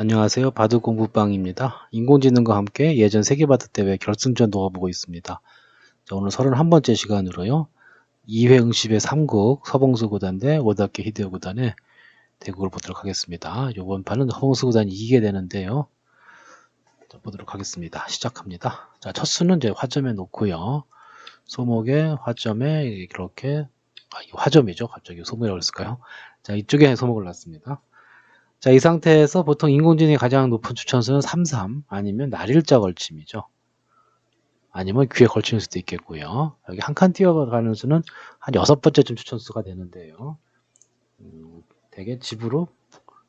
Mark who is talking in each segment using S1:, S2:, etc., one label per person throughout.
S1: 안녕하세요. 바둑 공부방입니다. 인공지능과 함께 예전 세계바둑 대회 결승전 놓아보고 있습니다. 자, 오늘 31번째 시간으로요. 2회 응시배 3국 서봉수 구단 대 오다케 히데오 구단의 대국을 보도록 하겠습니다. 이번 판은 서봉수 구단이 이기게 되는데요. 자, 보도록 하겠습니다. 시작합니다. 자, 첫 수는 이제 화점에 놓고요. 소목의 화점에 이렇게 아, 이 화점이죠. 갑자기 소목이라고 했을까요? 자, 이쪽에 소목을 놨습니다. 자, 이 상태에서 보통 인공지능이 가장 높은 추천수는 33 아니면 날일자 걸침이죠. 아니면 귀에 걸치는 수도 있겠고요. 여기 한 칸 뛰어가는 수는 한 여섯 번째쯤 추천수가 되는데요. 음, 되게 집으로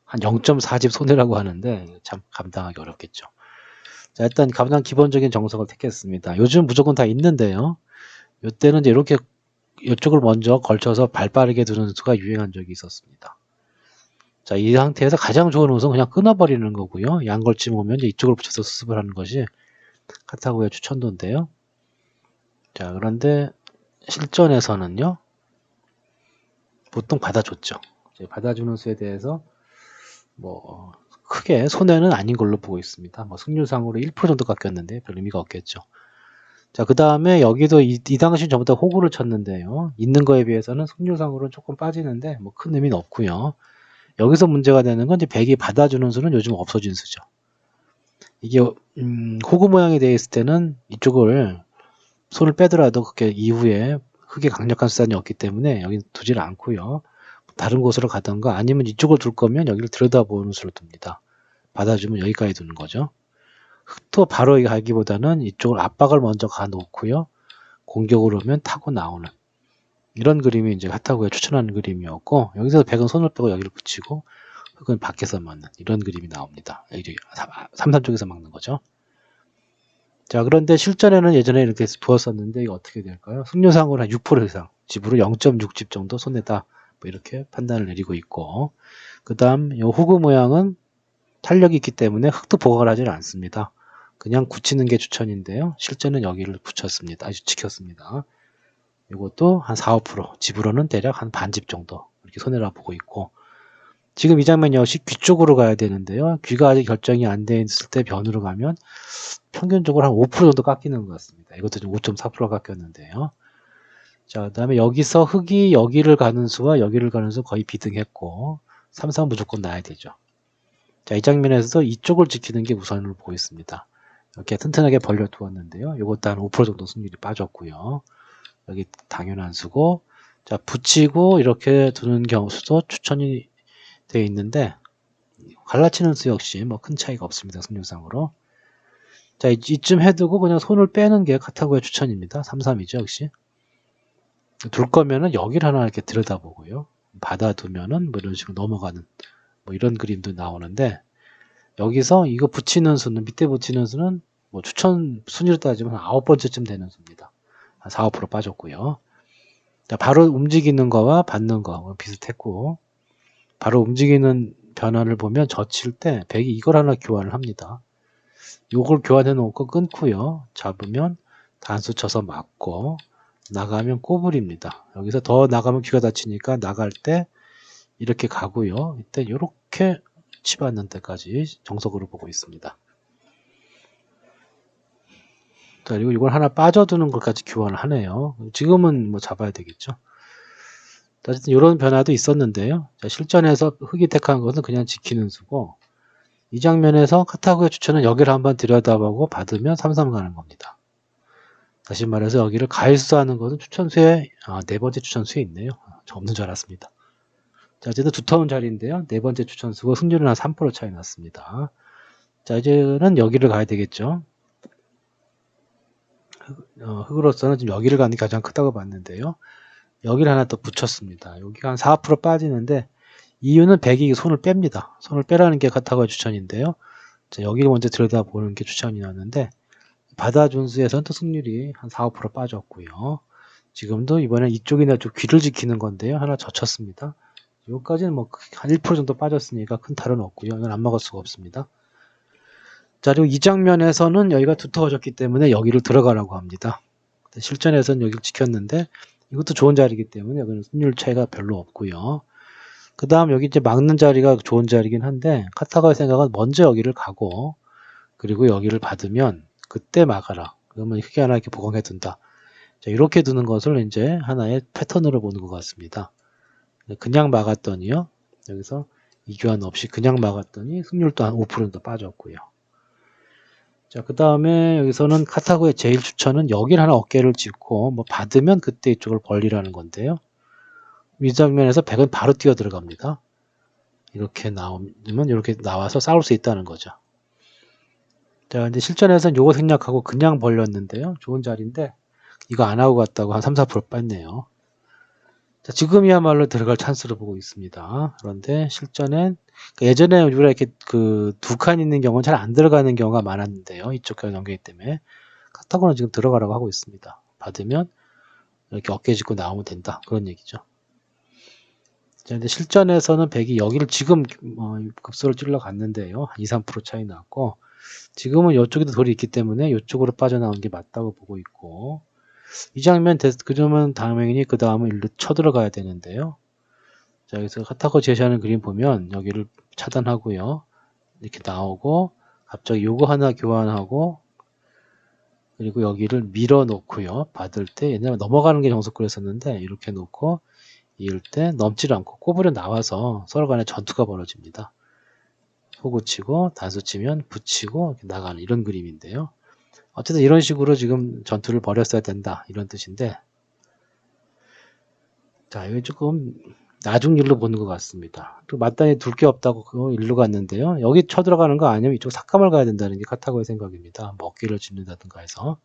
S1: 한 0.4집 손해라고 하는데 참 감당하기 어렵겠죠. 자, 일단 가장 기본적인 정석을 택했습니다. 요즘 무조건 다 있는데요. 이때는 이제 이렇게 이쪽을 먼저 걸쳐서 발 빠르게 두는 수가 유행한 적이 있었습니다. 자, 이 상태에서 가장 좋은 우선 그냥 끊어버리는 거고요. 양걸침 오면 이제 이쪽을 붙여서 수습을 하는 것이 카타고의 추천도인데요. 자, 그런데 실전에서는요. 보통 받아줬죠. 받아주는 수에 대해서 뭐 크게 손해는 아닌 걸로 보고 있습니다. 뭐 승률상으로 1% 정도 깎였는데 별 의미가 없겠죠. 자, 그 다음에 여기도 이, 이 당시 전부 다 호구를 쳤는데요. 있는 거에 비해서는 승률상으로는 조금 빠지는데 뭐 큰 의미는 없고요. 여기서 문제가 되는 건 이제 백이 받아주는 수는 요즘 없어진 수죠. 이게 음, 호구 모양이 되어 있을 때는 이쪽을 손을 빼더라도 그게 이후에 흙에 강력한 수단이 없기 때문에 여기 두질 않고요. 다른 곳으로 가던가 아니면 이쪽을 둘 거면 여기를 들여다보는 수로 둡니다. 받아주면 여기까지 두는 거죠. 흙도 바로 가기보다는 이쪽을 압박을 먼저 가놓고요. 공격으로 오면 타고 나오는 이런 그림이 이제 핫하고에 추천하는 그림이었고 여기서 백은 손을 빼고 여기를 붙이고 흙은 밖에서 맞는 이런 그림이 나옵니다. 이제 3, 3쪽에서 막는 거죠. 자 그런데 실전에는 예전에 이렇게 두었었는데 이거 어떻게 될까요? 승률상으로 한 6% 이상 집으로 0.6집 정도 손해다 뭐 이렇게 판단을 내리고 있고 그 다음 이 후구 모양은 탄력이 있기 때문에 흙도 보강을 하지는 않습니다. 그냥 굳히는 게 추천인데요. 실제는 여기를 붙였습니다. 아주 지켰습니다. 이것도 한 4, 5% 집으로는 대략 한 반집 정도 이렇게 손해라 보고 있고 지금 이 장면 역시 귀 쪽으로 가야 되는데요. 귀가 아직 결정이 안 돼 있을 때 변으로 가면 평균적으로 한 5% 정도 깎이는 것 같습니다. 이것도 좀5.4% 깎였는데요. 자, 그 다음에 여기서 흙이 여기를 가는 수와 여기를 가는 수 거의 비등했고 3, 3 무조건 나야 되죠. 자, 이 장면에서도 이쪽을 지키는 게 우선을 보고 있습니다. 이렇게 튼튼하게 벌려 두었는데요. 이것도 한 5% 정도 승률이 빠졌고요. 여기 당연한 수고 자 붙이고 이렇게 두는 경우도 추천이 되어 있는데 갈라치는 수 역시 뭐 큰 차이가 없습니다 승률상으로. 자 이쯤 해두고 그냥 손을 빼는 게 카타고의 추천입니다. 33이죠 역시. 둘 거면은 여기를 하나 이렇게 들여다보고요. 받아두면은 뭐 이런 식으로 넘어가는 뭐 이런 그림도 나오는데 여기서 이거 붙이는 수는 밑에 붙이는 수는 뭐 추천 순위로 따지면 아홉 번째쯤 되는 수입니다 한 4, 5% 빠졌고요. 자, 바로 움직이는 거와 받는 거 비슷했고 바로 움직이는 변화를 보면 젖힐 때 백이 이걸 하나 교환을 합니다. 요걸 교환해 놓고 끊고요. 잡으면 단수 쳐서 맞고 나가면 꼬불입니다. 여기서 더 나가면 귀가 다치니까 나갈 때 이렇게 가고요. 이때 이렇게 치받는 때까지 정석으로 보고 있습니다. 그리고 이걸 하나 빠져두는 것까지 교환을 하네요. 지금은 뭐 잡아야 되겠죠. 어쨌든 이런 변화도 있었는데요. 자, 실전에서 흑이 택한 것은 그냥 지키는 수고 이 장면에서 카타고의 추천은 여기를 한번 들여다보고 받으면 3-3 가는 겁니다. 다시 말해서 여기를 가일 수하는 것은 추천수에 아, 네 번째 추천수에 있네요. 아, 저 없는 줄 알았습니다. 자, 어쨌든 두터운 자리인데요. 네 번째 추천수고 승률은 한 3% 차이 났습니다. 자, 이제는 여기를 가야 되겠죠. 어, 흙으로서는 지금 여기를 가는 게 가장 크다고 봤는데요. 여기를 하나 더 붙였습니다. 여기가 한 4% 빠지는데 이유는 100이 손을 뺍니다. 손을 빼라는 게 카타고의 추천인데요. 자, 여기를 먼저 들여다보는 게 추천이 나는데 바다 준 수에서는 또 승률이 한 4, 5% 빠졌고요. 지금도 이번엔 이쪽이나 좀 귀를 지키는 건데요. 하나 젖혔습니다. 여기까지는 뭐 한 1% 정도 빠졌으니까 큰 탈은 없고요. 이건 안 먹을 수가 없습니다. 자, 그리고 이 장면에서는 여기가 두터워졌기 때문에 여기를 들어가라고 합니다. 실전에서는 여기를 지켰는데 이것도 좋은 자리이기 때문에 여기는 승률 차이가 별로 없고요. 그 다음 여기 이제 막는 자리가 좋은 자리긴 한데 카타고의 생각은 먼저 여기를 가고 그리고 여기를 받으면 그때 막아라. 그러면 크게 하나 이렇게 보강해 둔다. 자, 이렇게 두는 것을 이제 하나의 패턴으로 보는 것 같습니다. 그냥 막았더니요. 여기서 이교환 없이 그냥 막았더니 승률도 한5% 정도 빠졌고요. 자, 그 다음에 여기서는 카타고의 제일 추천은 여길 하나 어깨를 짚고 뭐 받으면 그때 이쪽을 벌리라는 건데요. 이 장면에서 100은 바로 뛰어 들어갑니다. 이렇게 나오면 이렇게 나와서 싸울 수 있다는 거죠. 자, 근데 실전에서는 요거 생략하고 그냥 벌렸는데요. 좋은 자리인데 이거 안 하고 갔다고 한 3, 4% 뺐네요. 자, 지금이야말로 들어갈 찬스로 보고 있습니다. 그런데 실전엔 그러니까 예전에 우리가 이렇게 그 두 칸 있는 경우는 잘 안 들어가는 경우가 많았는데요. 이쪽 편 연계이기 때문에 카타고는 지금 들어가라고 하고 있습니다. 받으면 이렇게 어깨 짚고 나오면 된다. 그런 얘기죠. 자, 근데 실전에서는 100이 여기를 지금 어, 급소를 찔러 갔는데요. 한 2, 3% 차이 났고 지금은 이쪽에도 돌이 있기 때문에 이쪽으로 빠져나오는 게 맞다고 보고 있고 이 장면 됐, 그러면 당연히 그 다음은 일로 쳐들어가야 되는데요. 자, 여기서 카타고 제시하는 그림 보면 여기를 차단하고요. 이렇게 나오고 갑자기 요거 하나 교환하고 그리고 여기를 밀어 놓고요. 받을 때 옛날에 넘어가는 게 정석구였었는데 이렇게 놓고 이을 때 넘질 않고 꼬부려 나와서 서로 간에 전투가 벌어집니다. 호구 치고 단수 치면 붙이고 나가는 이런 그림인데요. 어쨌든 이런 식으로 지금 전투를 벌였어야 된다 이런 뜻인데 자 이거 조금 나중 일로 보는 것 같습니다. 또 마땅히 둘 게 없다고 그거 일로 갔는데요. 여기 쳐들어가는 거 아니면 이쪽 삭감을 가야 된다는 게 카타고의 생각입니다. 먹기를 짚는다든가 해서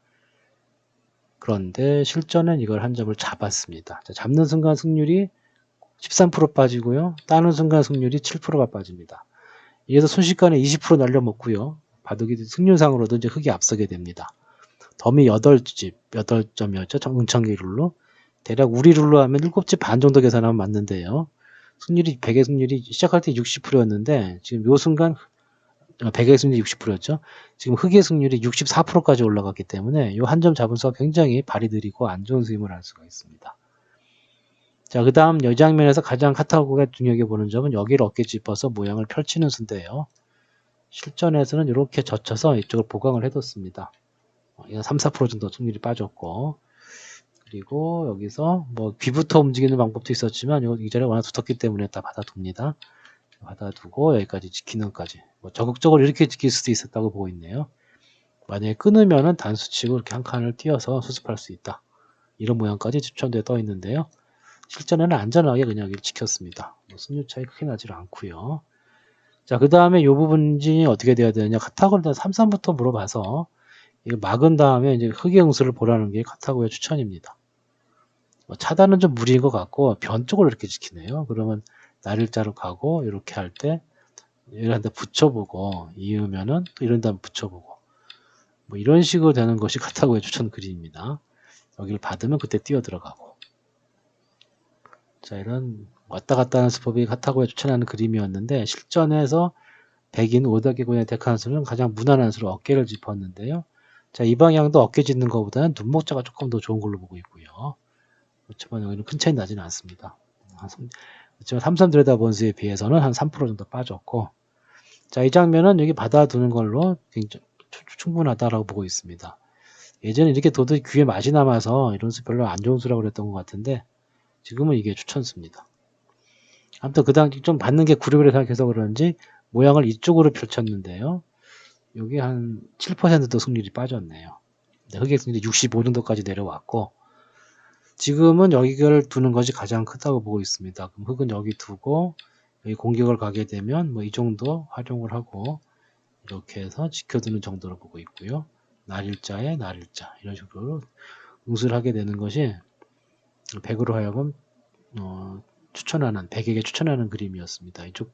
S1: 그런데 실전엔 이걸 한 점을 잡았습니다. 자, 잡는 순간 승률이 13% 빠지고요. 따는 순간 승률이 7%가 빠집니다. 이래서 순식간에 20% 날려먹고요. 바둑이 승률상으로도 이제 흑이 앞서게 됩니다. 덤이 8집, 8점이었죠. 은청기 룰로. 대략 우리 룰로 하면 7집 반 정도 계산하면 맞는데요. 승률이 100의 승률이 시작할 때 60%였는데 지금 요 순간 100의 승률이 60%였죠. 지금 흑의 승률이 64%까지 올라갔기 때문에 요 한 점 잡은 수가 굉장히 발이 느리고 안 좋은 스윙을 할 수가 있습니다. 자, 그 다음 이 장면에서 가장 카타고가 중요하게 보는 점은 여기를 어깨 짚어서 모양을 펼치는 수인데요. 실전에서는 이렇게 젖혀서 이쪽을 보강을 해뒀습니다. 어, 이건 3, 4% 정도 승률이 빠졌고 그리고 여기서 뭐 귀부터 움직이는 방법도 있었지만 이거 이 자리가 워낙 두텁기 때문에 다 받아둡니다. 받아두고 여기까지 지키는까지 뭐 적극적으로 이렇게 지킬 수도 있었다고 보고 있네요. 만약에 끊으면은 단수치고 이렇게 한 칸을 띄어서 수습할 수 있다. 이런 모양까지 추천대에 떠 있는데요. 실전에는 안전하게 그냥 지켰습니다. 뭐 승률 차이 크게 나지 않고요. 자, 그 다음에 이 부분이 어떻게 돼야 되느냐. 카타고를 3, 3부터 물어봐서 이거 막은 다음에 이제 흑의 응수를 보라는 게 카타고의 추천입니다. 뭐 차단은 좀 무리인 것 같고 변 쪽으로 이렇게 지키네요. 그러면 날일자로 가고 이렇게 할 때 이런 데 붙여보고 이으면은 또 이런 다음 붙여보고 뭐 이런 식으로 되는 것이 카타고의 추천 그림입니다. 여기를 받으면 그때 뛰어 들어가고 자 이런 왔다 갔다 하는 수법이 카타고에 추천하는 그림이었는데 실전에서 백인 오다기군의 택한 수는 가장 무난한 수로 어깨를 짚었는데요. 자, 이 방향도 어깨 짚는 것보다는 눈목자가 조금 더 좋은 걸로 보고 있고요. 그렇지만 여기는 큰 차이 나지는 않습니다. 그렇지만 삼삼 들여다 본수에 비해서는 한 3% 정도 빠졌고 자, 이 장면은 여기 받아두는 걸로 굉장히 충분하다라고 보고 있습니다. 예전에 이렇게 도저히 귀에 맛이 남아서 이런 수 별로 안 좋은 수라고 그랬던 것 같은데 지금은 이게 추천수입니다. 아무튼 그 당시 좀 받는 게 구력이라 생각해서 그런지 모양을 이쪽으로 펼쳤는데요. 여기 한 7%도 승률이 빠졌네요. 흑의 승률이 65 정도까지 내려왔고 지금은 여기를 두는 것이 가장 크다고 보고 있습니다. 그럼 흑은 여기 두고 여기 공격을 가게 되면 뭐 이 정도 활용을 하고 이렇게 해서 지켜두는 정도로 보고 있고요. 날일자에 날일자 이런 식으로 응수를 하게 되는 것이 100으로 하여금 어, 추천하는 100에게 추천하는 그림이었습니다. 이쪽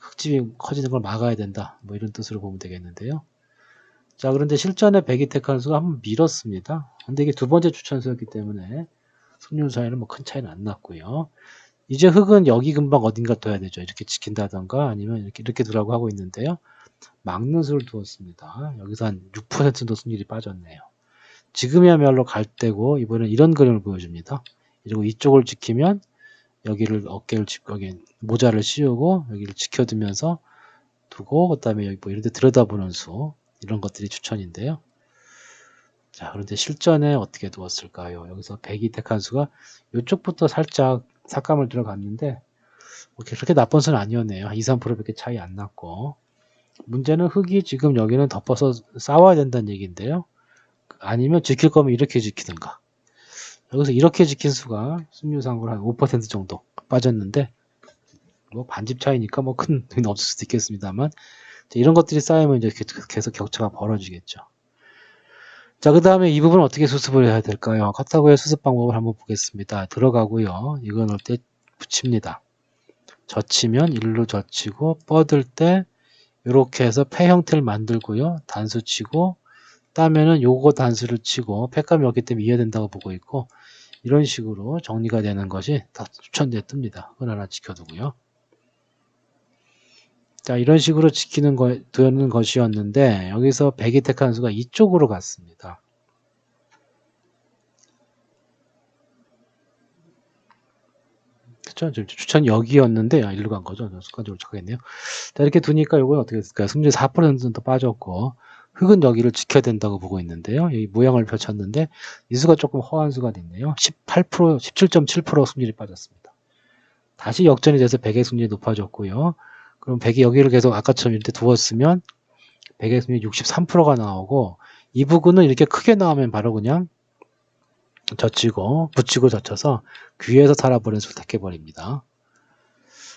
S1: 흙집이 커지는 걸 막아야 된다. 뭐 이런 뜻으로 보면 되겠는데요. 자, 그런데 실전에 백이택 한수가 한번 밀었습니다. 근데 이게 두 번째 추천수였기 때문에 승률 사이는 뭐 큰 차이는 안 났고요. 이제 흙은 여기 금방 어딘가 둬야 되죠. 이렇게 지킨다던가 아니면 이렇게 이렇게 두라고 하고 있는데요. 막는 수를 두었습니다. 여기서 한 6% 정도 승률이 빠졌네요. 지금이야말로 갈 때고 이번엔 이런 그림을 보여줍니다. 그리고 이쪽을 지키면 여기를 어깨를 짚 여기 모자를 씌우고 여기를 지켜두면서 두고 그다음에 여기 뭐 이런 데 들여다보는 수 이런 것들이 추천인데요. 자, 그런데 실전에 어떻게 두었을까요? 여기서 배기 택한 수가 이쪽부터 살짝 삭감을 들어갔는데 뭐 그렇게 나쁜 수는 아니었네요. 한 2, 3%밖에 차이 안 났고 문제는 흙이 지금 여기는 덮어서 싸워야 된다는 얘기인데요. 아니면 지킬 거면 이렇게 지키든가. 여기서 이렇게 지킨 수가 승률상으로 한 5% 정도 빠졌는데 뭐 반집 차이니까 뭐 큰 의미는 없을 수도 있겠습니다만 자, 이런 것들이 쌓이면 이제 계속- 격차가 벌어지겠죠. 자, 그 다음에 이 부분 어떻게 수습을 해야 될까요? 카타고의 수습 방법을 한번 보겠습니다. 들어가고요. 이거 넣을 때 붙입니다. 젖히면 일로 젖히고 뻗을 때 이렇게 해서 폐 형태를 만들고요. 단수 치고 따면은 요거 단수를 치고 폐감이 없기 때문에 이해된다고 보고 있고 이런 식으로 정리가 되는 것이 다 추천돼 뜹니다. 그건 하나 지켜두고요. 자 이런 식으로 지키는 거, 두는 것이었는데 여기서 배기 택 한 수가 이쪽으로 갔습니다. 지금 추천 여기였는데 아, 일로 간 거죠. 습관적으로 착각했네요. 자 이렇게 두니까 이건 어떻게 됐을까요? 승률 4%는 더 빠졌고 흙은 여기를 지켜야 된다고 보고 있는데요. 여기 모양을 펼쳤는데 이 수가 조금 허한 수가 됐네요. 18% 17.7% 승률이 빠졌습니다. 다시 역전이 돼서 100의 승률이 높아졌고요. 그럼 100이 여기를 계속 아까처럼 이렇게 두었으면 100의 승률이 63%가 나오고 이 부분은 이렇게 크게 나오면 바로 그냥 젖히고 붙이고 젖혀서 귀에서 살아버린 수를 택해버립니다.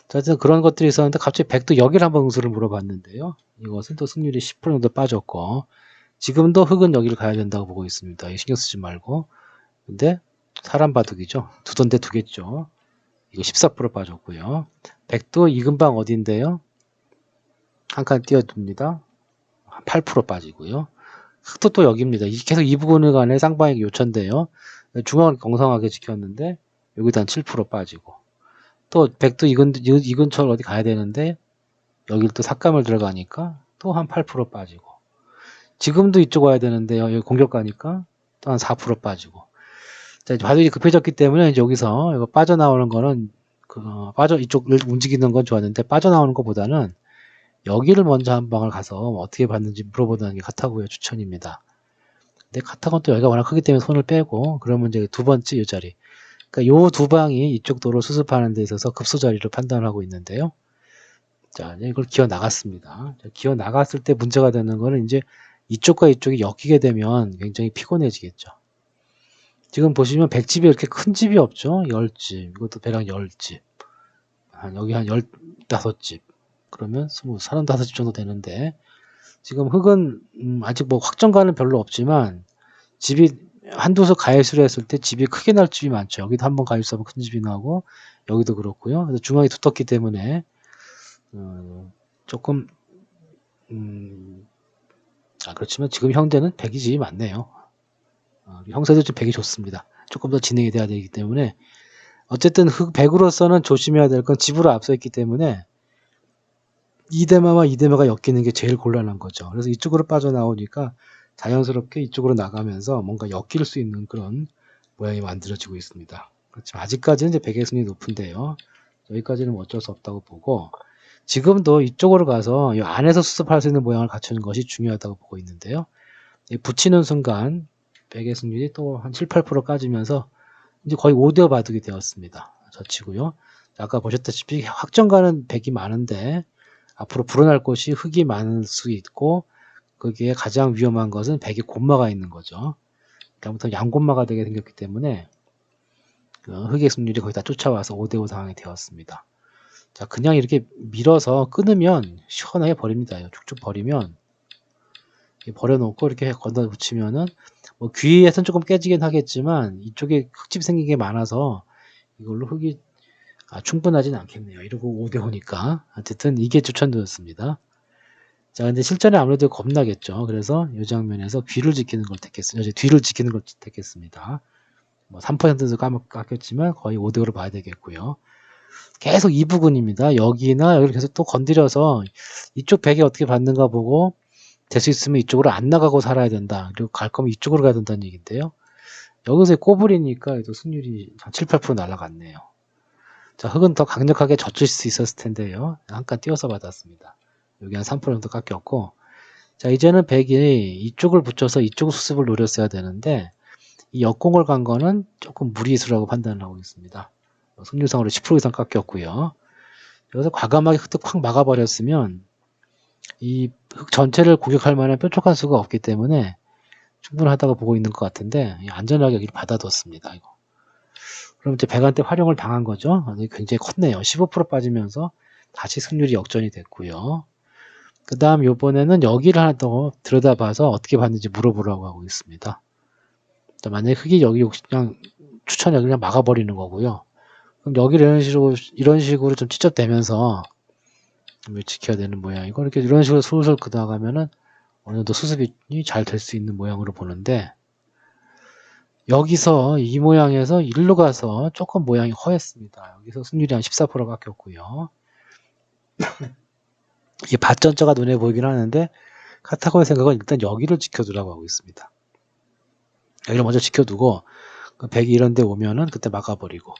S1: 자, 하여튼 그런 것들이 있었는데 갑자기 100도 여기를 한번 응수를 물어봤는데요. 이것은 또 승률이 10% 정도 빠졌고 지금도 흙은 여기를 가야 된다고 보고 있습니다. 신경 쓰지 말고 근데 사람 바둑이죠. 두던데 두겠죠. 이거 14% 빠졌고요. 100도 이 근방 어딘데요? 한 칸 띄워둡니다. 8% 빠지고요. 흙도 또 여기입니다. 이- 계속 이 부분을 간에 쌍방에게 요천인데요. 중앙을 경성하게 지켰는데 여기도 한 7% 빠지고 또 100도 이, 근, 이, 이 근처를 어디 가야 되는데 여길 또 삭감을 들어가니까 또 한 8% 빠지고. 지금도 이쪽 와야 되는데 여기 공격 가니까 또 한 4% 빠지고. 자, 이제 바둑이 급해졌기 때문에 이제 여기서 이거 빠져나오는 거는 그 어, 빠져 이쪽 을 움직이는 건 좋았는데 빠져나오는 것보다는 여기를 먼저 한 방을 가서 어떻게 봤는지 물어보는 게 카타고의 추천입니다. 근데 카타고는 또 여기가 워낙 크기 때문에 손을 빼고 그러면 이제 두 번째 이 자리 그러니까 요두 방이 이쪽 도로 수습하는 데 있어서 급소 자리를 판단하고 있는데요. 자, 이걸 기어 나갔습니다. 자, 기어 나갔을 때 문제가 되는 거는 이제 이쪽과 이쪽이 엮이게 되면 굉장히 피곤해지겠죠. 지금 보시면 100집이 이렇게 큰 집이 없죠. 10집. 이것도 대략 10집. 한 여기 한 15집. 그러면 20, 35집 정도 되는데 지금 흙은 음, 아직 뭐 확정가는 별로 없지만 집이 한두 수 가해수를 했을 때 집이 크게 날 집이 많죠. 여기도 한번 가해수하면 큰 집이 나고 여기도 그렇고요. 그래서 중앙이 두텁기 때문에 어, 조금 음, 아, 그렇지만 지금 형제는 100이 집이 많네요. 어, 형세도 좀 100이 좋습니다. 조금 더 진행이 돼야 되기 때문에 어쨌든 흑 100으로서는 조심해야 될 건 집으로 앞서 있기 때문에 이대마와 이대마가 엮이는 게 제일 곤란한 거죠. 그래서 이쪽으로 빠져나오니까 자연스럽게 이쪽으로 나가면서 뭔가 엮일 수 있는 그런 모양이 만들어지고 있습니다. 그렇지만 아직까지는 이제 백의 승이 높은데요. 여기까지는 뭐 어쩔 수 없다고 보고 지금도 이쪽으로 가서 이 안에서 수습할 수 있는 모양을 갖추는 것이 중요하다고 보고 있는데요. 이 붙이는 순간 승률이 또 한 7, 8% 까지면서 이제 거의 5대5 바둑이 되었습니다. 젖히고요. 아까 보셨다시피 확정가는 백이 많은데 앞으로 불어날 곳이 흙이 많을 수 있고 거기에 가장 위험한 것은 백이 곤마가 있는 거죠. 그러니까 양곤마가 되게 생겼기 때문에 그 흙의 승률이 거의 다 쫓아와서 5대5 상황이 되었습니다. 자, 그냥 이렇게 밀어서 끊으면 시원하게 버립니다. 쭉쭉 버리면 버려놓고 이렇게 건너 붙이면은 뭐 귀에선 조금 깨지긴 하겠지만 이쪽에 흙집 생긴 게 많아서 이걸로 흙이 아, 충분하진 않겠네요. 이러고 5대5니까. 어쨌든 이게 추천드렸습니다. 자, 근데 실전에 아무래도 겁나겠죠. 그래서 이 장면에서 귀를 지키는 걸 택했습니다. 뒤를 지키는 걸 택했습니다. 뭐 3%도 까먹, 깎였지만 거의 5대5로 봐야 되겠고요. 계속 이 부분입니다. 여기나 여기를 계속 또 건드려서 이쪽 벽에 어떻게 받는가 보고 될 수 있으면 이쪽으로 안 나가고 살아야 된다. 그리고 갈 거면 이쪽으로 가야 된다는 얘기인데요. 여기서 꼬부리니까 또 승률이 한 7, 8% 날아갔네요. 자, 흙은 더 강력하게 젖힐 수 있었을 텐데요. 한칸 띄워서 받았습니다. 여기 한3% 정도 깎였고, 자, 이제는 백이 이쪽을 붙여서 이쪽 수습을 노렸어야 되는데, 이 역공을 간 거는 조금 무리수라고 판단을 하고 있습니다. 승률상으로 10% 이상 깎였고요. 여기서 과감하게 흙도 확 막아버렸으면, 이흙 전체를 공격할 만한 뾰족한 수가 없기 때문에 충분하다고 보고 있는 것 같은데, 안전하게 여기를 받아뒀습니다. 이거. 그럼 이제 백한테 활용을 당한 거죠. 굉장히 컸네요. 15% 빠지면서 다시 승률이 역전이 됐고요. 그 다음 요번에는 여기를 하나 더 들여다봐서 어떻게 봤는지 물어보라고 하고 있습니다. 자, 만약에 흙이 여기 그냥 추천을 그냥 막아버리는 거고요. 그럼 여기를 이런 식으로, 이런 식으로 좀 찢어대면서 좀 지켜야 되는 모양이고, 이렇게 이런 식으로 슬슬 그다가면은 어느 정도 수습이 잘 될 수 있는 모양으로 보는데, 여기서 이 모양에서 일로 가서 조금 모양이 허했습니다. 여기서 승률이 한 14% 바뀌었고요. 이 밭전자가 눈에 보이긴 하는데 카타고의 생각은 일단 여기를 지켜두라고 하고 있습니다. 여기를 먼저 지켜두고 그 백이 이런 데 오면은 그때 막아버리고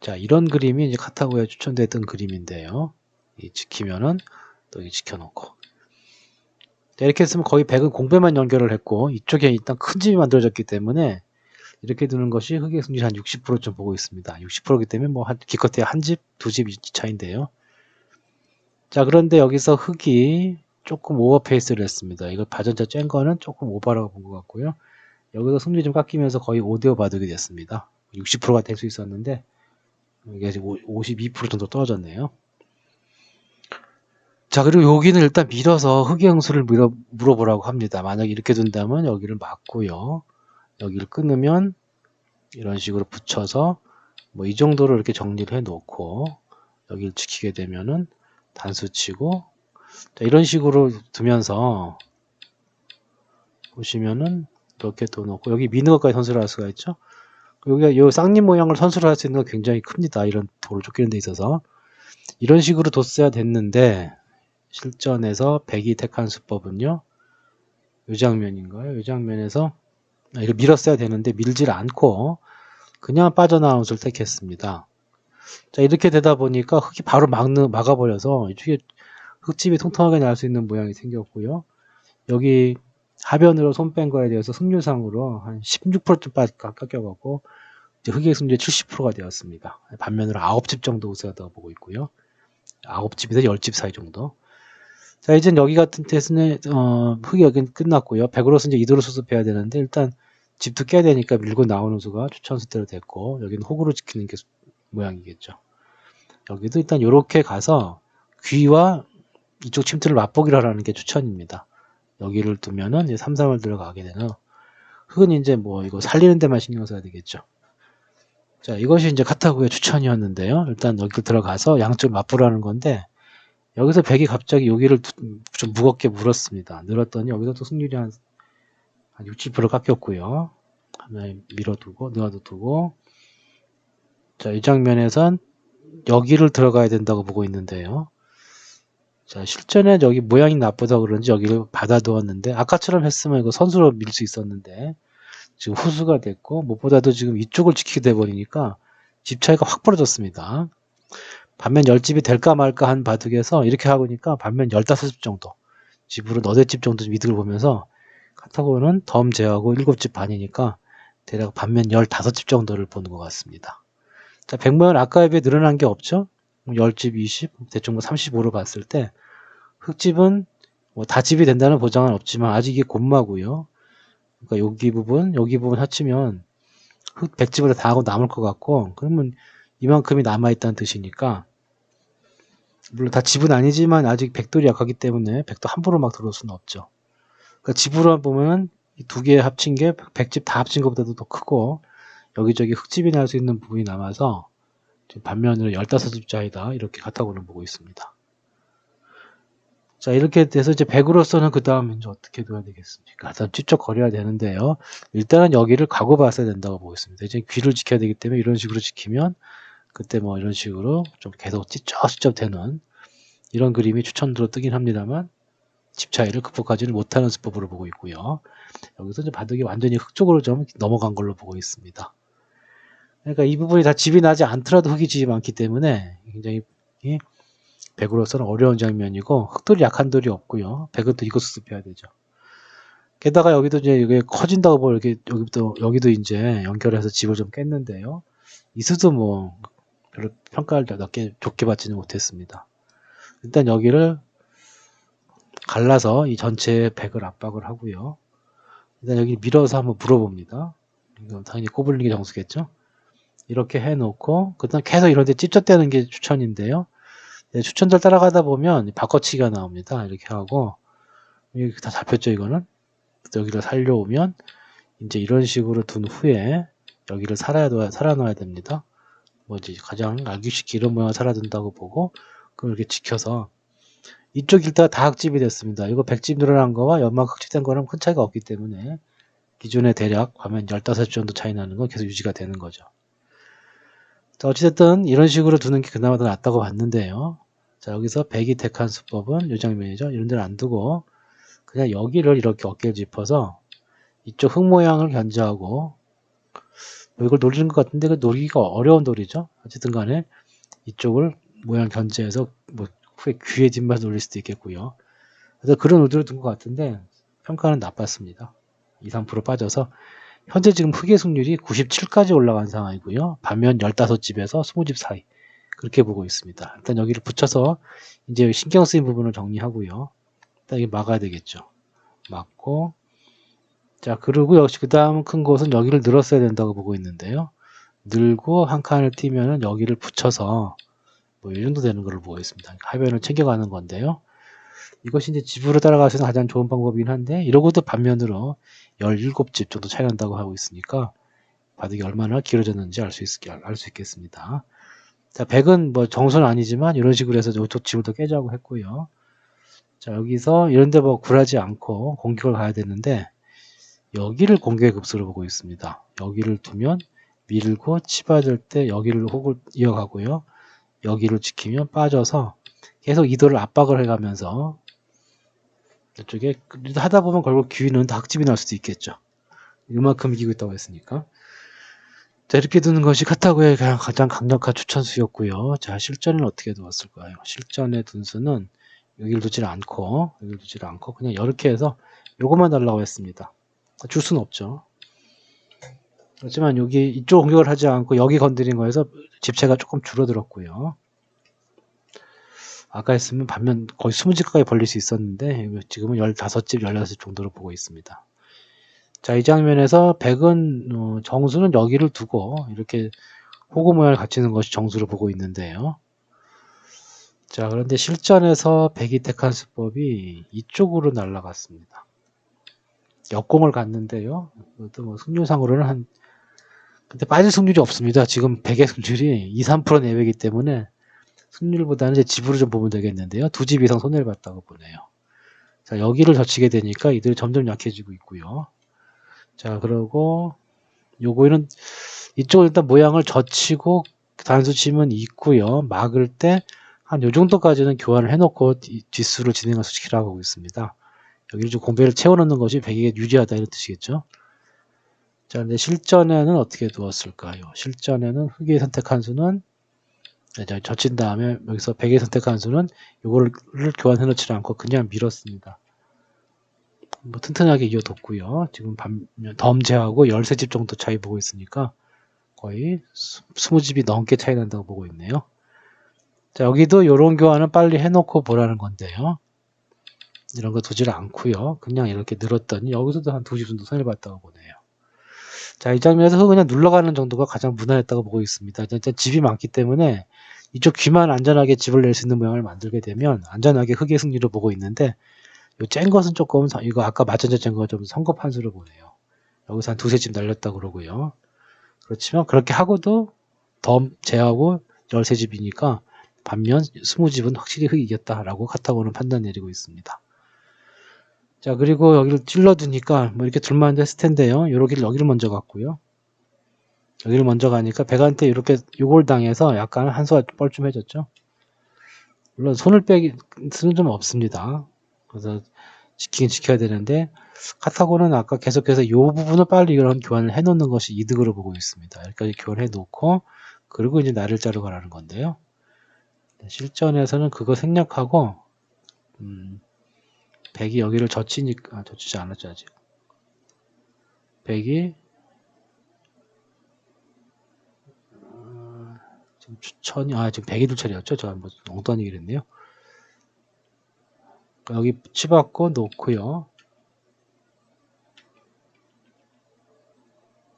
S1: 자 이런 그림이 이제 카타고에 추천됐던 그림인데요. 이 지키면은 또 이 지켜놓고 자, 이렇게 했으면 거의 백은 공배만 연결을 했고 이쪽에 일단 큰 집이 만들어졌기 때문에 이렇게 두는 것이 흑의 승률 한 60%좀 보고 있습니다. 60%이기 때문에 뭐 한, 기껏해 한 집, 두 집 차인데요. 자 그런데 여기서 흑이 조금 오버페이스를 했습니다. 이거 바전자 쬐 거는 조금 오버라고 본 것 같고요. 여기서 승률이 좀 깎이면서 거의 5대5 바둑이 됐습니다. 60%가 될 수 있었는데 이게 지금 52% 정도 떨어졌네요. 자, 그리고 여기는 일단 밀어서 흑의 형수를 밀어, 물어보라고 합니다. 만약 이렇게 둔다면 여기를 막고요. 여기를 끊으면 이런 식으로 붙여서 뭐 이 정도로 이렇게 정리를 해 놓고 여기를 지키게 되면은 단수 치고 자, 이런 식으로 두면서 보시면은 이렇게 둬 놓고 여기 미는 것까지 선수를 할 수가 있죠. 여기가 이 쌍님 모양을 선수를 할 수 있는 건 굉장히 큽니다. 이런 돌을 쫓기는 데 있어서 이런 식으로 뒀어야 됐는데 실전에서 백이 택한 수법은요. 이 장면인가요? 이 장면에서 아, 이거 밀었어야 되는데 밀질 않고 그냥 빠져나온 수를 택했습니다. 자 이렇게 되다 보니까 흙이 바로 막는, 막아버려서 이쪽에 흙집이 통통하게 날 수 있는 모양이 생겼고요. 여기 하변으로 손 뺀 거에 대해서 승률상으로 한 16%좀 깎여갖고 이제 흙의 승률이 70%가 되었습니다. 반면으로 9집 정도 우세하다고 보고 있고요. 9집에서 10집 사이 정도. 자, 이제 여기 같은 테스트는, 어, 흙이 여긴 끝났고요. 100으로서 이제 2도로 수습해야 되는데, 일단 집도 깨야 되니까 밀고 나오는 수가 추천 수대로 됐고, 여기는 호구로 지키는 게 모양이겠죠. 여기도 일단 이렇게 가서 귀와 이쪽 침투를 맛보기를 하라는 게 추천입니다. 여기를 두면은 이제 3, 3을 들어가게 되는 흙은 이제 뭐 이거 살리는 데만 신경 써야 되겠죠. 자, 이것이 이제 카타고의 추천이었는데요. 일단 여기 들어가서 양쪽 맛보라는 건데, 여기서 백이 갑자기 여기를 좀 무겁게 물었습니다. 늘었더니 여기서 또 승률이 한, 한 60, 70% 깎였고요. 하나에 밀어두고, 넣어두고. 자, 이 장면에선 여기를 들어가야 된다고 보고 있는데요. 자, 실전에 여기 모양이 나쁘다 그런지 여기를 받아두었는데, 아까처럼 했으면 이거 선수로 밀 수 있었는데, 지금 후수가 됐고, 무엇보다도 지금 이쪽을 지키게 돼 버리니까 집 차이가 확 벌어졌습니다. 반면 10집이 될까 말까 한 바둑에서 이렇게 하고니까 반면 15집 정도 집으로 너댓 집 정도 이득을 보면서 카타고는 덤 제하고 7집 반이니까 대략 반면 15집 정도를 보는 것 같습니다. 자, 백모양 아까에 비해 늘어난 게 없죠? 10집 20, 대충 뭐 35로 봤을 때 흑집은 뭐 다집이 된다는 보장은 없지만 아직 이게 곤마고요. 그러니까 여기 부분, 여기 부분 합치면 흑 100집을 다 하고 남을 것 같고 그러면 이만큼이 남아있다는 뜻이니까 물론 다 집은 아니지만 아직 백돌이 약하기 때문에 백도 함부로 막 들어올 수는 없죠. 그러니까 집으로만 보면 두 개 합친 게 백집 다 합친 것보다도 더 크고 여기저기 흙집이 날 수 있는 부분이 남아서 반면으로 15집짜리다 이렇게 카타고는 보고 있습니다. 자 이렇게 돼서 이제 백으로서는 그 다음 이제 어떻게 둬야 되겠습니까? 일단 찝쩍거려야 되는데요. 일단은 여기를 가고 봤어야 된다고 보고 있습니다. 이제 귀를 지켜야 되기 때문에 이런 식으로 지키면 그때 뭐 이런 식으로 좀 계속 찝쩍찝쩍 되는 이런 그림이 추천으로 뜨긴 합니다만 집 차이를 극복하지는 못하는 수법으로 보고 있고요. 여기서 이제 바둑이 완전히 흙 쪽으로 좀 넘어간 걸로 보고 있습니다. 그러니까 이 부분이 다 집이 나지 않더라도 흙이 집이 많기 때문에 굉장히 이 백으로서는 어려운 장면이고 흙돌이 약한 돌이 없고요. 백은 또 이거 수습해야 되죠. 게다가 여기도 이제 이게 커진다고 뭐 이렇게 여기부터 여기도 이제 연결해서 집을 좀 깼는데요. 이수도 뭐 별로 평가를 낮게 좋게 받지는 못했습니다. 일단 여기를 갈라서 이 전체에 백을 압박을 하고요. 일단 여기 밀어서 한번 물어봅니다. 이건 당연히 꼬불리는 게 정수겠죠. 이렇게 해놓고 그다음 계속 이런데 찝쩍대는 게 추천인데요. 네, 추천들 따라가다 보면 바꿔치기가 나옵니다. 이렇게 하고 여기 다 잡혔죠 이거는 여기를 살려오면 이제 이런 식으로 둔 후에 여기를 살아야 살아놔야 됩니다. 뭐지 가장 알기 쉽게 이런 모양 살아둔다고 보고 그걸 이렇게 지켜서 이쪽 일대가 다 흙집이 됐습니다. 이거 백집 늘어난 거와 연막 흙집된 거랑 큰 차이가 없기 때문에 기존에 대략 화면 15집 정도 차이 나는 건 계속 유지가 되는 거죠. 자, 어찌됐든 이런 식으로 두는 게 그나마 더 낫다고 봤는데요. 자, 여기서 배기 택한 수법은 이 장면이죠. 이런 데를 안 두고 그냥 여기를 이렇게 어깨를 짚어서 이쪽 흙 모양을 견제하고 뭐 이걸 노리는 것 같은데 그 노리기가 어려운 돌이죠. 어쨌든 간에 이쪽을 모양 견제해서 뭐 후에 귀에 뒷맛 올릴 수도 있겠고요. 그래서 그런 의도를 둔 것 같은데 평가는 나빴습니다. 2, 3% 빠져서 현재 지금 흑의 승률이 97까지 올라간 상황이고요. 반면 15집에서 20집 사이 그렇게 보고 있습니다. 일단 여기를 붙여서 이제 신경 쓰인 부분을 정리하고요. 일단 이게 막아야 되겠죠. 막고 자 그리고 역시 그 다음 큰 곳은 여기를 늘었어야 된다고 보고 있는데요. 늘고 한 칸을 띄면은 여기를 붙여서 뭐 이 정도 되는 걸로 보고 있습니다. 하변을 챙겨가는 건데요. 이것이 이제 집으로 따라갈 수 있는 가장 좋은 방법이긴 한데 이러고도 반면으로 17집 정도 차이 난다고 하고 있으니까 바둑이 얼마나 길어졌는지 알 수 있겠습니다. 자, 100은 뭐 정수는 아니지만 이런 식으로 해서 이쪽 집을 더 깨자고 했고요. 자, 여기서 이런데 뭐 굴하지 않고 공격을 가야 되는데 여기를 공격의 급수로 보고 있습니다. 여기를 두면 밀고 치받을 때 여기를 혹을 이어가고요. 여기를 지키면 빠져서 계속 이도를 압박을 해가면서 이쪽에 하다 보면 결국 귀는 닭집이 날 수도 있겠죠. 이만큼 이기고 있다고 했으니까. 자, 이렇게 두는 것이 카타고의 가장 강력한 추천수였고요. 자, 실전은 어떻게 두었을까요? 실전의 둔수는 여기를 두질 않고, 여기를 두질 않고, 그냥 이렇게 해서 요것만 달라고 했습니다. 줄 수는 없죠. 그렇지만 여기 이쪽 공격을 하지 않고 여기 건드린 거에서 집체가 조금 줄어들었고요. 아까 했으면 반면 거의 20집 가까이 벌릴 수 있었는데 지금은 15집, 16집 정도로 보고 있습니다. 자, 이 장면에서 백은 어, 정수는 여기를 두고 이렇게 호구 모양을 갖추는 것이 정수를 보고 있는데요. 자, 그런데 실전에서 백이 택한 수법이 이쪽으로 날아갔습니다. 역공을 갔는데요. 그것도 뭐 승률상으로는 한 근데 빠질 승률이 없습니다. 지금 100의 승률이 2, 3% 내외이기 때문에 승률보다는 이제 집으로 좀 보면 되겠는데요. 두 집 이상 손해를 봤다고 보네요. 자, 여기를 젖히게 되니까 이들이 점점 약해지고 있고요. 자, 그러고 요거는 이쪽을 일단 모양을 젖히고 단수 치면 있고요. 막을 때 한 요 정도까지는 교환을 해놓고 뒷수를 진행을 시키라고 하고 있습니다. 여기를 좀 공배를 채워넣는 것이 백에게 유리하다 이런 뜻이겠죠. 자, 근데 실전에는 어떻게 두었을까요? 실전에는 흑의 선택한 수는 네, 젖힌 다음에 여기서 백의 선택한 수는 이거를 교환해 놓지 않고 그냥 밀었습니다. 뭐 튼튼하게 이어뒀고요. 지금 덤제하고 13집 정도 차이 보고 있으니까 거의 20집이 넘게 차이 난다고 보고 있네요. 자, 여기도 이런 교환은 빨리 해놓고 보라는 건데요. 이런 거 두질 않고요. 그냥 이렇게 늘었더니 여기서도 한 두 집 정도 손해를 봤다고 보네요. 자, 이 장면에서 그냥 눌러가는 정도가 가장 무난했다고 보고 있습니다. 일단 집이 많기 때문에 이쪽 귀만 안전하게 집을 낼 수 있는 모양을 만들게 되면 안전하게 흙의 승리를 보고 있는데 요짠 것은 조금 이거 아까 맞춰져 짠거좀 성급한 수를 보네요. 여기서 한 두세 집 날렸다 그러고요. 그렇지만 그렇게 하고도 덤 제하고 13집이니까 반면 20집은 확실히 흙이 이겼다라고 카타고는 판단 내리고 있습니다. 자 그리고 여기를 찔러두니까 뭐 이렇게 둘만 했을 텐데요. 요렇게 여기를 먼저 갔고요. 여기를 먼저 가니까 백한테 이렇게 요걸 당해서 약간 한수가 뻘쭘해졌죠. 물론 손을 빼기 수는 좀 없습니다. 그래서 지키긴 지켜야 되는데 카타고는 아까 계속해서 이 부분을 빨리 이런 교환을 해놓는 것이 이득으로 보고 있습니다. 여기까지 교환해 놓고 그리고 이제 날을 자르가라는 건데요. 네, 실전에서는 그거 생략하고 음, 백이 여기를 젖히니까 아, 젖히지 않았죠 아직. 백이 어, 지금 추천이 아 지금 백이 둘처리였죠. 저 한번 엉뚱한 얘기를 했네요. 여기 치받고 놓고요.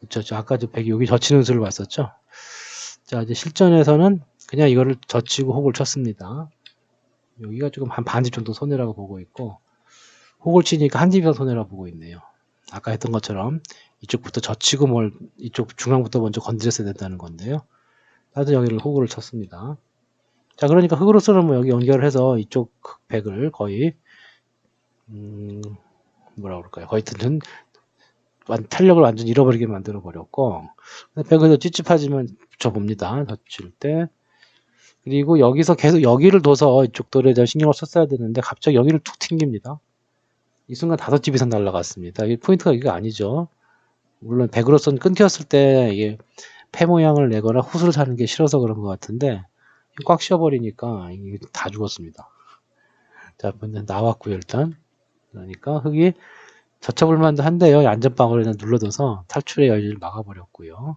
S1: 저 아까 저 백이 여기 젖히는 수를 봤었죠. 자, 이제 실전에서는 그냥 이거를 젖히고 혹을 쳤습니다. 여기가 조금 한 반집 정도 손해라고 보고 있고, 혹을 치니까 한 집 이상 손해라고 보고 있네요. 아까 했던 것처럼 이쪽부터 젖히고 뭘 이쪽 중앙부터 먼저 건드렸어야 된다는 건데요. 나도 여기를 호구를 쳤습니다. 자, 그러니까 흑으로서는 뭐 여기 연결을 해서 이쪽 백을 거의 음, 뭐라 그럴까요? 거의 든 완- 탄력을 완전 잃어버리게 만들어 버렸고 백을 찝찝하지만 붙여봅니다. 덧칠 때 그리고 여기서 계속 여기를 둬서 이쪽 돌에 대한 신경을 썼어야 되는데 갑자기 여기를 툭 튕깁니다. 이 순간 다섯 집 이상 날라갔습니다. 이 포인트가 여기가 아니죠. 물론 백으로서는 끊겼을 때 이게 폐 모양을 내거나 후수를 사는 게 싫어서 그런 것 같은데 꽉 씌워버리니까 이게 다 죽었습니다. 자, 먼저 나왔고요 일단 그러니까 흙이 젖혀볼 만도 한데요. 안전방어를 그냥 눌러둬서 탈출의 여지를 막아버렸고요.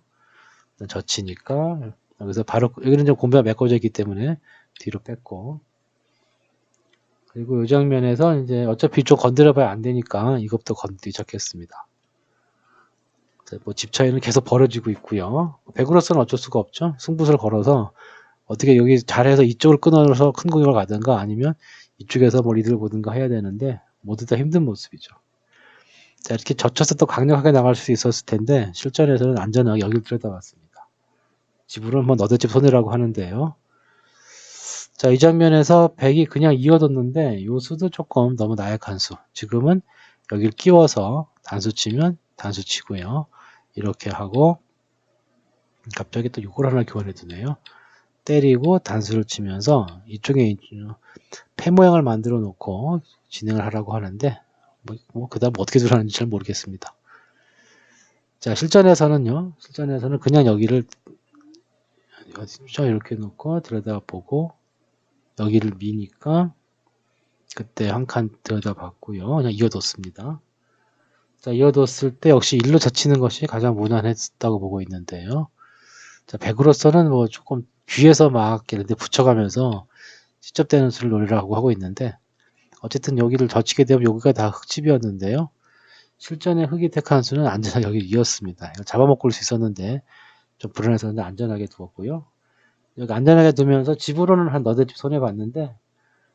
S1: 일단 젖히니까 여기서 바로 여기는 이제 곰배가 메꿔져 있기 때문에 뒤로 뺐고 그리고 이 장면에서 이제 어차피 이쪽 건드려봐야 안 되니까 시작했습니다. 자, 뭐집 차이는 계속 벌어지고 있고요. 백으로서는 어쩔 수가 없죠. 승부수를 걸어서 어떻게 여기 잘해서 이쪽을 끊어서 큰 공격을 가든가 아니면 이쪽에서 뭐 리드를 보든가 해야 되는데 모두 다 힘든 모습이죠. 자, 이렇게 젖혀서 또 강력하게 나갈 수 있었을 텐데 실전에서는 안전하게 여기를 들여다봤습니다. 집으로는 뭐 너댓집 손해라고 하는데요. 자, 이 장면에서 백이 그냥 이어뒀는데 요 수도 조금 너무 나약한 수. 지금은 여기를 끼워서 단수 치면 단수 치고요. 이렇게 하고 갑자기 또 이걸 하나 교환해 두네요. 때리고 단수를 치면서 이쪽에 폐 모양을 만들어 놓고 진행을 하라고 하는데 뭐, 뭐 그다음 어떻게 들어가는지 잘 모르겠습니다. 자 실전에서는요. 실전에서는 그냥 여기를 어디죠? 이렇게 놓고 들여다보고 여기를 미니까 그때 한 칸 들여다 봤고요. 그냥 이어뒀습니다. 자 이어뒀을 때 역시 일로 젖히는 것이 가장 무난했다고 보고 있는데요. 자 백으로서는 뭐 조금 귀에서 막 이런데 붙여가면서 직접되는 수를 노리라고 하고 있는데 어쨌든 여기를 젖히게 되면 여기가 다 흙집이었는데요. 실전에 흙이 택한 수는 안전하게 여기 이었습니다. 올수 있었는데 좀 불안해서는데 안전하게 두었고요. 여기 안전하게 두면서 집으로는 한 너댓 집 손해봤는데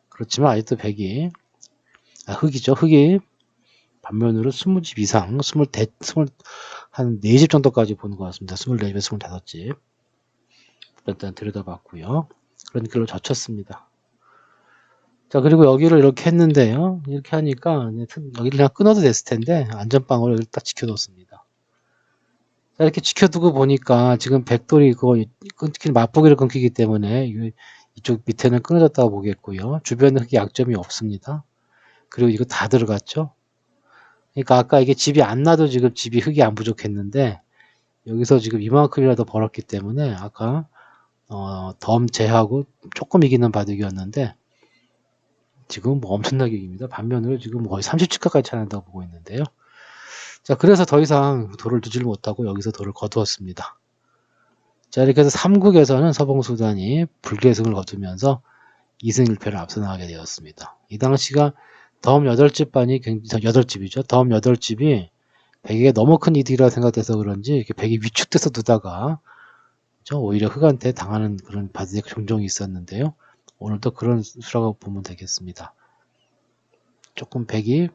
S1: 그렇지만 아직도 백이 아, 흙이죠. 흙이 반면으로 20집 이상, 20, 대, 20, 한 4집 정도까지 보는 것 같습니다. 24집에 25집. 일단 들여다봤고요. 그런 길로 젖혔습니다. 자, 그리고 여기를 이렇게 했는데요. 이렇게 하니까 여기를 그냥 끊어도 됐을 텐데 안전방어를 여기를 딱 지켜뒀습니다. 자, 이렇게 지켜두고 보니까 지금 백돌이 그거 끊기 맛보기를 끊기기 때문에 이쪽 밑에는 끊어졌다고 보겠고요. 주변에 흙이 약점이 없습니다. 그리고 이거 다 들어갔죠. 그러니까 아까 이게 집이 안 나도 지금 집이 흙이 안 부족했는데 여기서 지금 이만큼이라도 벌었기 때문에 아까 어, 덤 제하고 조금 이기는 바둑이었는데 지금 뭐 엄청나게 이깁니다. 반면으로 지금 거의 30집 가까이 차난다고 보고 있는데요. 자, 그래서 더 이상 돌을 두질 못하고 여기서 돌을 거두었습니다. 자, 이렇게 해서 3국에서는 서봉수단이 불계승을 거두면서 2승 1패를 앞서 나가게 되었습니다. 이 당시가 덤 8집 반이 굉장히 8집이죠. 덤 8집이 백에게 너무 큰 이득이라 생각돼서 그런지 이렇게 백이 위축돼서 두다가 오히려 흑한테 당하는 그런 바둑이 종종 있었는데요. 오늘도 그런 수라고 보면 되겠습니다. 조금 백이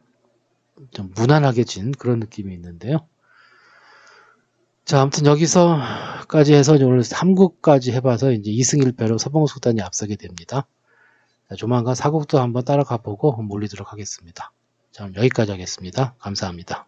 S1: 좀 무난하게 진 그런 느낌이 있는데요. 자, 아무튼 여기서까지 해서 오늘 3국까지 해봐서 이제 2승 1패로 서봉수단이 앞서게 됩니다. 자, 조만간 4국도 한번 따라가 보고 몰리도록 하겠습니다. 자, 여기까지 하겠습니다. 감사합니다.